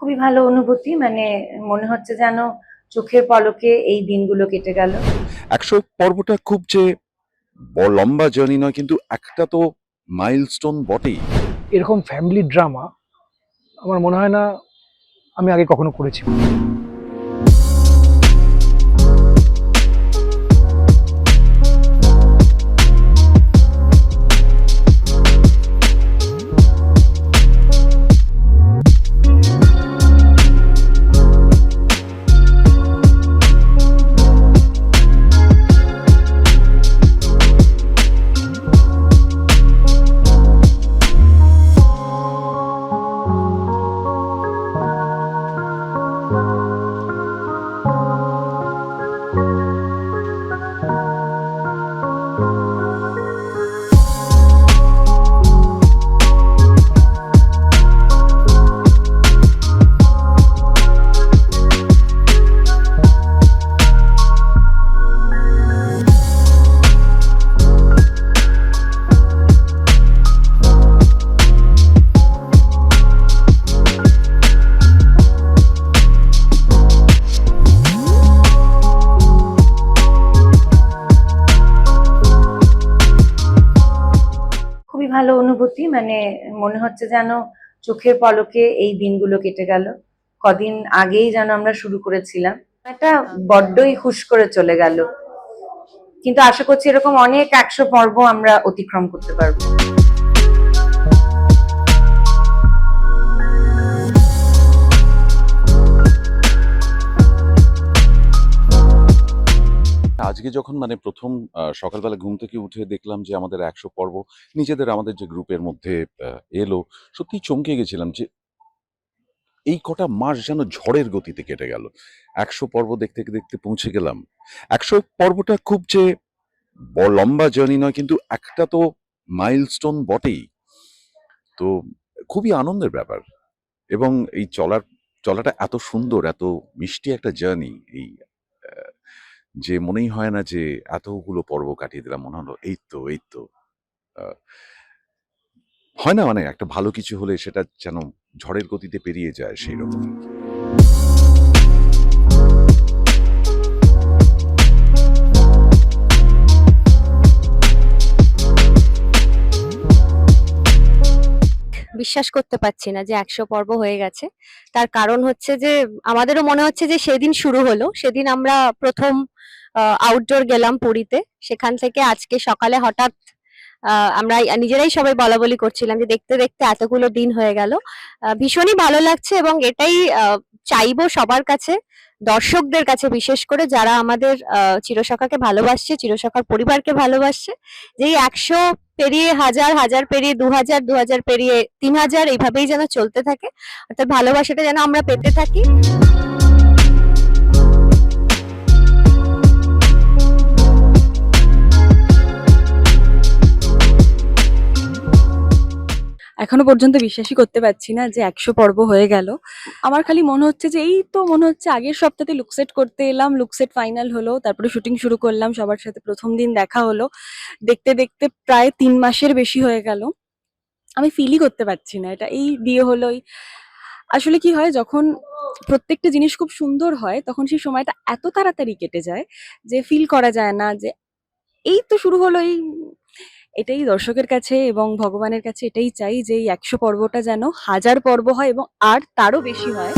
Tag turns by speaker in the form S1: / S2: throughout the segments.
S1: খুবই ভালো অনুভূতি মানে মনে হচ্ছে যেন চোখের পলকে এই দিনগুলো কেটে গেল।
S2: একশো পর্বটা খুব যে লম্বা জার্নি নয় কিন্তু একটা তো মাইলস্টোন বটেই।
S3: এরকম ফ্যামিলি ড্রামা আমার মনে হয় না আমি আগে কখনো করেছি।
S1: খুবই ভালো অনুভূতি মানে মনে হচ্ছে যেন চোখের পলকে এই দিনগুলো কেটে গেল। কদিন আগেই যেন আমরা শুরু করেছিলাম। এটা বড্ডই খুশ করে চলে গেল। কিন্তু আশা করছি এরকম অনেক একশো পর্ব আমরা অতিক্রম করতে পারব।
S2: আজকে যখন মানে প্রথম সকালবেলা ঘুম থেকে উঠে দেখলাম যে আমাদের একশো পর্ব নিজেদের আমাদের যে গ্রুপের মধ্যে এলো সত্যি চমকে গেছিলাম যে এই কটা মাস যেন ঝড়ের গতিতে কেটে গেল। একশো পর্ব দেখতে দেখতে পৌঁছে গেলাম। একশো পর্বটা খুব যে লম্বা জার্নি নয়, কিন্তু একটা তো মাইলস্টোন বটেই। তো খুবই আনন্দের ব্যাপার। এবং এই চলার, চলাটা এত সুন্দর, এত মিষ্টি একটা জার্নি এই যে মনেই হয় না যে এতগুলো পর্ব কাটিয়ে দিলাম, মনে হলো এই তো এই তো। হয় না মানে একটা ভালো কিছু হলে সেটা যেন ঝড়ের গতিতে পেরিয়ে যায় সেই রকম
S4: বিশ্বাস করতে পারছি না যে একশো পর্ব হয়ে গেছে। তার কারণ হচ্ছে যে, আমাদেরও মনে হচ্ছে যে সেদিন শুরু হলো। সেদিন আমরা প্রথম আউটডোর গেলাম পুরীতে। সেখান থেকে আজকে সকালে হঠাৎ আমরা নিজেরাই সবাই বলা বলি করছিলাম যে দেখতে দেখতে এতগুলো দিন হয়ে গেল। ভীষণই ভালো লাগছে এবং এটাই চাইব সবার কাছে, দর্শকদের কাছে বিশেষ করে যারা আমাদের চিরসখাকে ভালোবাসছে, চিরসখার পরিবারকে ভালোবাসছে, যে একশো পেরিয়ে হাজার হাজার পেরিয়ে দু হাজার দু হাজার পেরিয়ে তিন হাজার, এইভাবেই যেন চলতে থাকে। অর্থাৎ ভালোবাসাটা যেন আমরা পেতে থাকি।
S5: এখনও পর্যন্ত বিশ্বাসই করতে পারছি না যে একশো পর্ব হয়ে গেল। আমার খালি মনে হচ্ছে যে এই তো মনে হচ্ছে আগের সপ্তাহে লুকসেট করতে এলাম লুকসেট ফাইনাল হলো, তারপরে শুটিং শুরু করলাম, সবার সাথে প্রথম দিন দেখা হলো। দেখতে দেখতে প্রায় তিন মাসের বেশি হয়ে গেল। আমি ফিলই করতে পারছি না। এটা এই বিয়ে হলোই। আসলে কি হয়, যখন প্রত্যেকটা জিনিস খুব সুন্দর হয়, তখন সেই সময়টা এত তাড়াতাড়ি কেটে যায় যে ফিল করা যায় না যে এই তো শুরু হলো, এই এটাই দর্শকের কাছে এবং ভগবানের কাছে এটাই চাই যে এই একশো পর্বটা যেন হাজার পর্ব হয় এবং আর তারও বেশি হয়।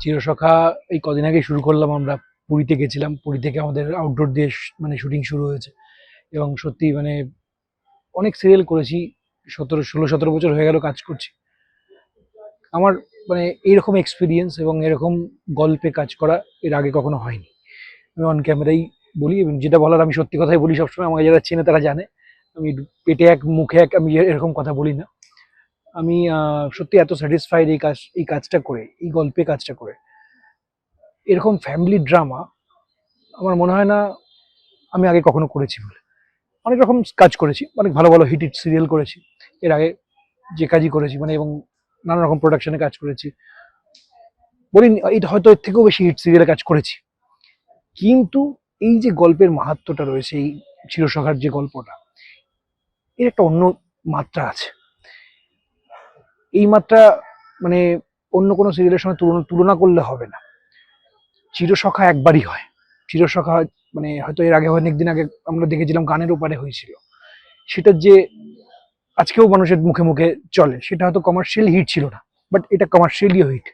S3: চিরসখা এই কদিন আগে শুরু করলাম আমরা। পুরীতে গেছিলাম। পুরী থেকে আমাদের আউটডোর দিয়ে মানে শুটিং শুরু হয়েছে। এবং সত্যি মানে অনেক সিরিয়াল করেছি। সতেরো, ষোলো, সতেরো বছর হয়ে গেল কাজ করছি। আমার মানে এইরকম এক্সপিরিয়েন্স এবং এরকম গল্পে কাজ করা এর আগে কখনো হয়নি। আমি অন ক্যামেরাই বলি এবং যেটা বলার আমি সত্যি কথাই বলি সবসময়, আমাকে যারা চেনে তারা জানে। আমি পেটে এক, মুখে এক, আমি এরকম কথা বলি না। আমি সত্যি এত স্যাটিসফাইড এই কাজ, এই কাজটা করে, এই গল্পে কাজটা করে। এরকম ফ্যামিলি ড্রামা আমার মনে হয় না আমি আগে কখনো করেছি বলে। অনেক রকম কাজ করেছি, অনেক ভালো ভালো হিট হিট সিরিয়াল করেছি। এর আগে যে কাজই করেছি মানে এবং নানা রকম প্রোডাকশনে কাজ করেছি। বলি এটা হয়তো এর থেকেও বেশি হিট সিরিয়ালে কাজ করেছি। কিন্তু এই যে গল্পের মাহাত্ম্যটা রয়েছে, এই চিরসখার যে গল্পটা, এর একটা অন্য মাত্রা আছে। এই মাত্রা মানে অন্য কোনো সিরিয়ালের সঙ্গে তুলনা তুলনা করলে হবে না। চিরসখা একবারই হয়। চিরসখা মানে হয়তো এর আগে অনেক দিন আগে আমরা দেখেছিলাম গানের ওপারে হয়েছিল। সেটার যে আজকেও মানুষের মুখে মুখে চলে। সেটা হয়তো কমার্শিয়াল হিট ছিল না বাট এটা কমার্শিয়ালিও হিট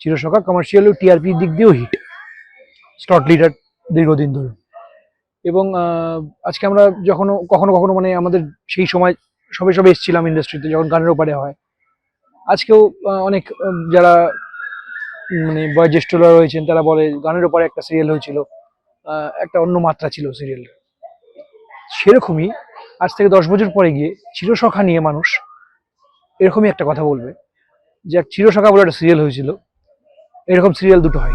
S3: চিরসখা কমার্শিয়াল টিআরপি দিক দিয়েও হিট স্লট লিডার দীর্ঘদিন ধরে। এবং আজকে আমরা যখন কখনো কখনো মানে আমাদের সেই সময় সবে সবে এসেছিলাম ইন্ডাস্ট্রিতে যখন গানের ওপারে হয়। আজকেও অনেক যারা মানে বয়োজ্যেষ্ঠরা রয়েছেন, তারা বলে গানের ওপারে একটা সিরিয়াল হয়েছিল। একটা অন্য মাত্রা ছিল সিরিয়াল সেরকমই আজ থেকে দশ বছর পরে গিয়ে চিরসখা নিয়ে মানুষ এরকমই একটা কথা বলবে। যে এক চিরসখা বলে একটা সিরিয়াল হয়েছিল। এরকম সিরিয়াল দুটো হয়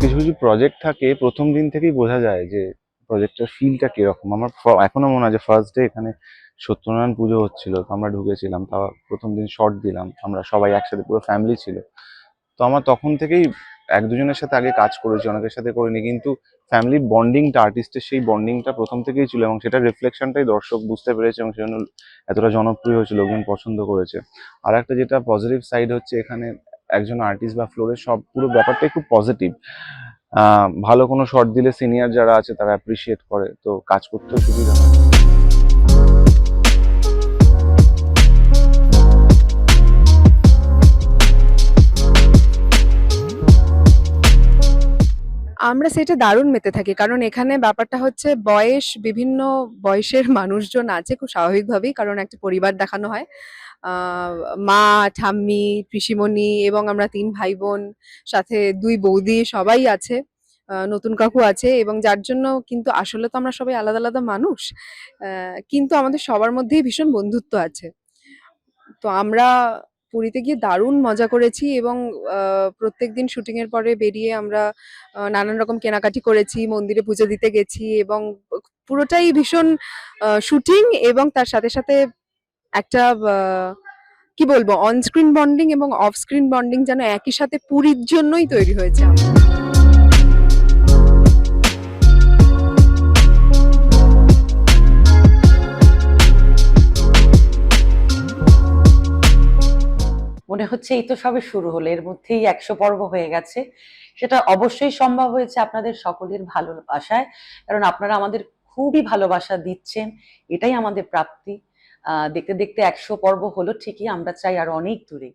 S6: কিছু কিছু প্রজেক্ট থাকে, প্রথম দিন থেকেই বোঝা যায় যে প্রজেক্টের ফিলটা কীরকম। আমার এখনও মনে হয় যে ফার্স্ট ডে এখানে সত্যনারায়ণ পুজো হচ্ছিল, তো আমরা ঢুকেছিলাম, তা প্রথম দিন শর্ট দিলাম, আমরা সবাই একসাথে, পুরো ফ্যামিলি ছিল। তো আমার তখন থেকেই এক দুজনের সাথে আগে কাজ করেছি, অনেকের সাথে করিনি, কিন্তু ফ্যামিলির বন্ডিংটা আর্টিস্টের সেই বন্ডিংটা প্রথম থেকেই ছিল এবং সেটা রিফ্লেকশনটাই দর্শক বুঝতে পেরেছে এবং সেজন্য এতটা জনপ্রিয় হয়েছে লোকজন পছন্দ করেছে। আর একটা যেটা পজিটিভ সাইড হচ্ছে, এখানে একজন আর্টিস্ট বা ফ্লোরের সব, পুরো ব্যাপারটাই খুব পজিটিভ ভালো কোনো শট দিলে সিনিয়র যারা আছে, তারা অ্যাপ্রিসিয়েট করে, তো কাজ করতেও সুবিধা হয়।
S7: আমরা সেটা দারুণ মেতে থাকি। কারণ এখানে ব্যাপারটা হচ্ছে বয়স, বিভিন্ন বয়সের মানুষজন আছে খুব স্বাভাবিকভাবেই, কারণ একটা পরিবার দেখানো হয়। মা, ঠাম্মি, পিসিমণি এবং আমরা তিন ভাই বোন সাথে দুই বৌদি সবাই আছে নতুন কাকু আছে এবং যার জন্য কিন্তু আসলে তো আমরা সবাই আলাদা আলাদা মানুষ কিন্তু আমাদের সবার মধ্যেই ভীষণ বন্ধুত্ব আছে। তো আমরা পুরীতে গিয়ে দারুণ মজা করেছি এবং প্রত্যেক দিন শুটিং এর পরে বেরিয়ে আমরা নানান রকম কেনাকাটি করেছি, মন্দিরে পুজো দিতে গেছি এবং পুরোটাই ভীষণ শুটিং এবং তার সাথে সাথে একটা কি বলব অনস্ক্রিন বন্ডিং এবং অফ স্ক্রিন বন্ডিং যেন একই সাথে পুরীর জন্যই তৈরি হয়েছে আমাদের।
S1: মনে হচ্ছে এই তো সবে শুরু হলো, এর মধ্যেই একশো পর্ব হয়ে গেছে। সেটা অবশ্যই সম্ভব হয়েছে আপনাদের সকলের ভালোবাসায় কারণ আপনারা আমাদের খুবই ভালোবাসা দিচ্ছেন, এটাই আমাদের প্রাপ্তি। দেখতে দেখতে একশো পর্ব হলো, ঠিকই আমরা চাই আর অনেক দূরে